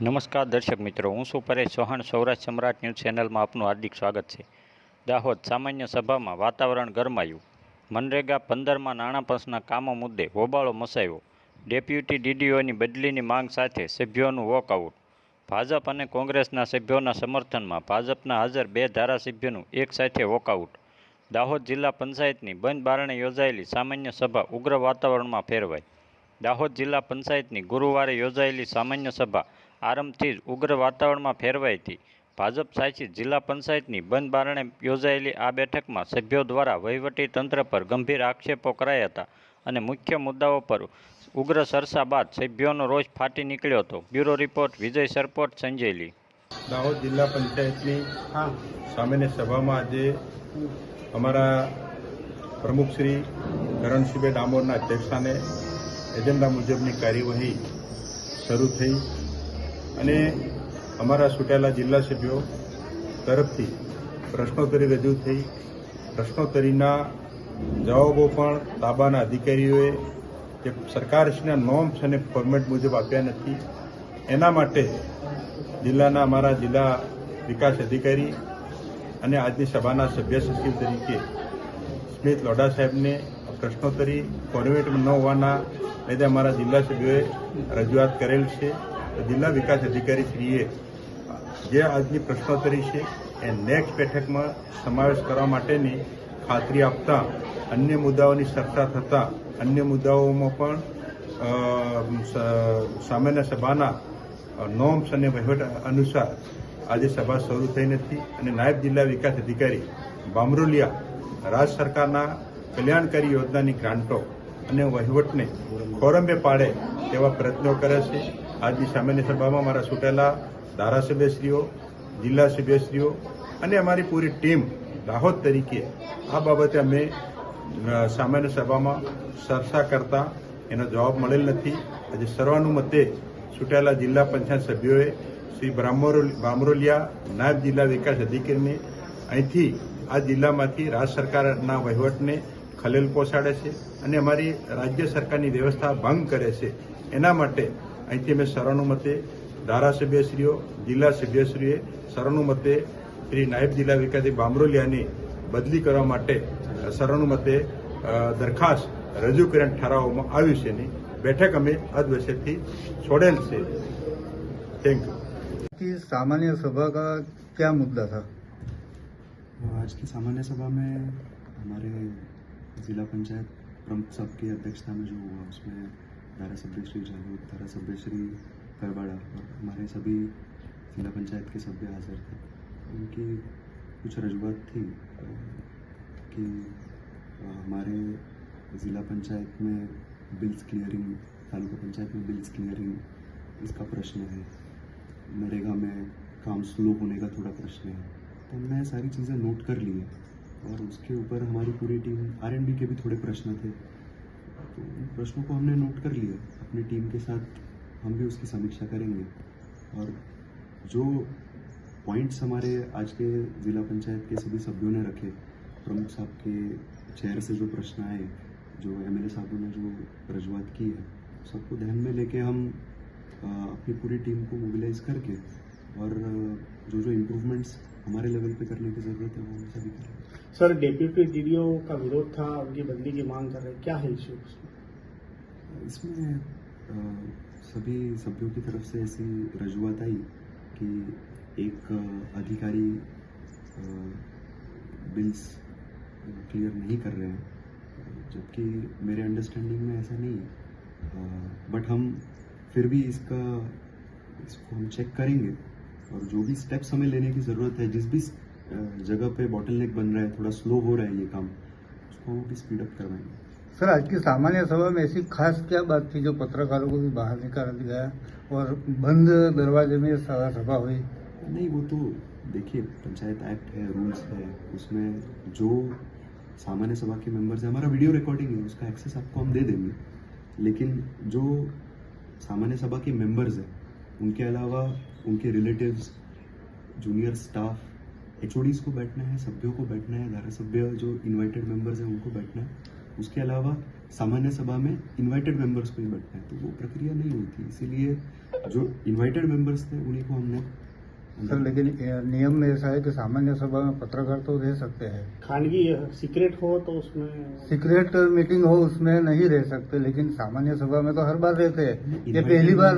નમસ્કાર દર્શક મિત્રો, હું છું પરેશ ચૌહાણ, સૌરાષ્ટ્ર સમ્રાટ ન્યૂઝ ચેનલમાં આપનું હાર્દિક સ્વાગત છે. દાહોદ સામાન્ય સભામાં વાતાવરણ ગરમાયું. મનરેગા પંદરમાં નાણાં પંચના કામો મુદ્દે હોબાળો મસાયો. ડેપ્યુટી ડીડીઓની બદલીની માંગ સાથે સભ્યોનું વોકઆઉટ. ભાજપ અને કોંગ્રેસના સભ્યોના સમર્થનમાં ભાજપના હાજર બે ધારાસભ્યોનું એક સાથે વોકઆઉટ. દાહોદ જિલ્લા પંચાયતની બંધ બારણે યોજાયેલી સામાન્ય સભા ઉગ્ર વાતાવરણમાં ફેરવાઈ. દાહોદ જિલ્લા પંચાયતની ગુરુવારે યોજાયેલી સામાન્ય સભા આરંભથી જ ઉગ્ર વાતાવરણમાં ફેરવાઈ હતી. ભાજપ શાસિત જિલ્લા પંચાયતની બંધ બારણે યોજાયેલી આ બેઠકમાં સભ્યો દ્વારા વહીવટી તંત્ર પર ગંભીર આક્ષેપો કરાયા હતા અને મુખ્ય મુદ્દાઓ પર ઉગ્ર સરસા બાદ સભ્યોનો રોષ ફાટી નીકળ્યો હતો. બ્યુરો રિપોર્ટ વિજય સરપોટ સંજયલી દાહોદ જિલ્લા પંચાયતની સામાન્ય સભામાં આજે અમારા પ્રમુખ શ્રી કરણસિંહભાઈ ડામોરના અધ્યક્ષસ્થાને એજન્ડા મુજબની કાર્યવાહી શરૂ થઈ. અને અમારા ચૂંટાયેલા જિલ્લા સભ્યો તરફથી પ્રશ્નોત્તરી રજૂ થઈ. પ્રશ્નોત્તરીના જવાબો પણ તાબાના અધિકારીઓએ જે સરકારશ્રીના નોર્મ્સ અને ફોર્મેટ મુજબ આપ્યા નથી. એના માટે જિલ્લાના અમારા જિલ્લા વિકાસ અધિકારી અને આજની સભાના સભ્ય સચિવ તરીકે સ્મિત લોઢા સાહેબને પ્રશ્નોત્તરી ફોર્મેટમાં ન હોવાના લીધે અમારા જિલ્લા સભ્યોએ રજૂઆત કરેલ છે. જિલ્લા વિકાસ અધિકારી શ્રીએ જે આજની પ્રશ્નોત્તરી છે એ નેક્સ્ટ બેઠકમાં સમાવેશ કરવા માટેની ખાતરી આપતા, અન્ય મુદ્દાઓની ચર્ચા થતાં, અન્ય મુદ્દાઓમાં પણ સામાન્ય સભાના નોમ્સ અને વહીવટ અનુસાર આજે સભા શરૂ થઈ નથી અને નાયબ જિલ્લા વિકાસ અધિકારી બામરોલિયા રાજ્ય સરકારના કલ્યાણકારી યોજનાની ગ્રાન્ટો અને વહીવટને ખોરંબે પાડે તેવા પ્રયત્નો કરે છે. આજની સામાન્ય સભામાં મારા ચૂંટાયેલા ધારાસભ્યશ્રીઓ, જિલ્લા સભ્યશ્રીઓ અને અમારી પૂરી ટીમ દાહોદ તરીકે આ બાબતે અમે સામાન્ય સભામાં ચર્ચા કરતા એનો જવાબ મળેલ નથી. આજે સર્વાનુમતે ચૂંટાયેલા જિલ્લા પંચાયત સભ્યોએ શ્રી બામરોલિયા નાયબ જિલ્લા વિકાસ અધિકારીને અહીંથી આ જિલ્લામાંથી રાજ્ય સરકારના વહીવટને ખલેલ પહોંચાડે છે અને અમારી રાજ્ય સરકારની વ્યવસ્થા ભંગ કરે છે. એના માટે અહીંથી અમે સર્વાનુમતે ધારાસભ્યશ્રીઓ જિલ્લા સભ્યશ્રીએ સર્વાનુમતે શ્રી નાયબ જિલ્લા વિકાસ બામરોલિયાની બદલી કરવા માટે સર્વાનુમતે અ, દરખાસ્ત રજૂ કરીને ઠરાવવામાં આવ્યું છે ની બેઠક અમે અધવશ્યથી છોડેલ છે થેન્ક યુ कि सामान्य सभा का क्या मुद्दा था आज की सामान्य सभा में हमारे जिला पंचायत प्रमुख सब की अध्यक्षता में जो हुआ उसमें धारा सभ्य श्री जागरूक धारा सभ्य श्री करवाड़ा और हमारे सभी जिला पंचायत के सभ्य हाजिर थे। उनकी कुछ रजूआत थी कि हमारे ज़िला पंचायत में बिल्स क्लियरिंग, तालुका पंचायत में बिल्स क्लियरिंग इसका प्रश्न है। नरेगा में काम स्लो होने का थोड़ा प्रश्न है। तो हमने सारी चीज़ें नोट कर ली है और उसके ऊपर हमारी पूरी टीम आर के भी थोड़े प्रश्न थे। तो प्रश्नों को हमने नोट कर लिया। अपनी टीम के साथ हम भी उसकी समीक्षा करेंगे। और जो पॉइंट्स हमारे आज के ज़िला पंचायत के सभी सभ्यों ने रखे, प्रमुख साहब के चेयर से जो प्रश्न आए, जो एम एल साहबों ने जो रजूआत की है, सबको ध्यान में लेके हम अपनी पूरी टीम को मोबिलाइज करके और जो जो इम्प्रूवमेंट्स हमारे लेवल पे करने की ज़रूरत है वो हम सभी करेंगे सर, डेप्यूटी डीडीओ का विरोध था, उनकी बदली की मांग कर रहे क्या है इश्यू इसमें सभी सभ्यों की तरफ़ से ऐसी रजूआत आई कि एक अधिकारी बिल्स क्लियर नहीं कर रहे हैं। जबकि मेरे अंडरस्टैंडिंग में ऐसा नहीं है। बट हम फिर भी इसका, इसको हम चेक करेंगे और जो भी स्टेप्स हमें लेने की ज़रूरत है, जिस भी जगह पे बॉटल बन रहा है थोड़ा स्लो हो रहा है ये काम उसको भी स्पीड अप करवाएँगे। सर आज की सामान्य सभा में ऐसी खास क्या बात थी जो पत्रकारों को भी बाहर निकाल दिया और बंद दरवाजे में सभा हुई? नहीं वो तो देखिए पंचायत एक्ट है रूल्स है उसमें जो सामान्य सभा के मेंबर्स हैं हमारा वीडियो रिकॉर्डिंग है उसका एक्सेस आपको हम दे देंगे। लेकिन जो सामान्य सभा के मेंबर्स हैं उनके अलावा उनके रिलेटिव्स जूनियर स्टाफ एच को बैठना है सभ्यों को बैठना है धारा सभ्य जो इनवाइटेड मेंबर्स हैं उनको बैठना है। उसके अलावा सामान्य सभा में इनवाइटेड मेंबर्स को ही बैठना है। तो वो प्रक्रिया नहीं हुई थी इसीलिए जो इनवाइटेड मेंबर्स थे उन्हीं को हमने सर लेकिन नियम में ऐसा है कि सामान्य सभा में पत्रकार तो रह सकते हैं। खानगी सीक्रेट हो तो उसमें सीक्रेट मीटिंग हो उसमें नहीं रह सकते लेकिन सामान्य सभा में तो हर बार रहते हैं। ये पहली बार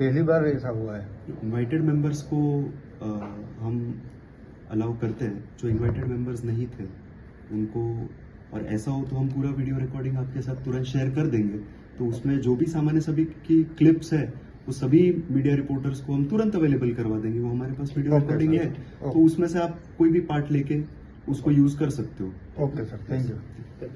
पहली बार ऐसा हुआ है। इनवाइटेड मेंबर्स को अ, हम अलाउ करते हैं जो इन्वाइटेड मेंबर्स नहीं थे उनको और ऐसा हो तो हम पूरा वीडियो रिकॉर्डिंग आपके साथ तुरंत शेयर कर देंगे। तो उसमें जो भी सामान्य सभी की क्लिप्स है वो सभी मीडिया रिपोर्टर्स को हम तुरंत अवेलेबल करवा देंगे। वो हमारे पास वीडियो रिकॉर्डिंग है तो उसमें से आप कोई भी पार्ट लेके उसको यूज़ कर सकते हो। Okay sir thank you.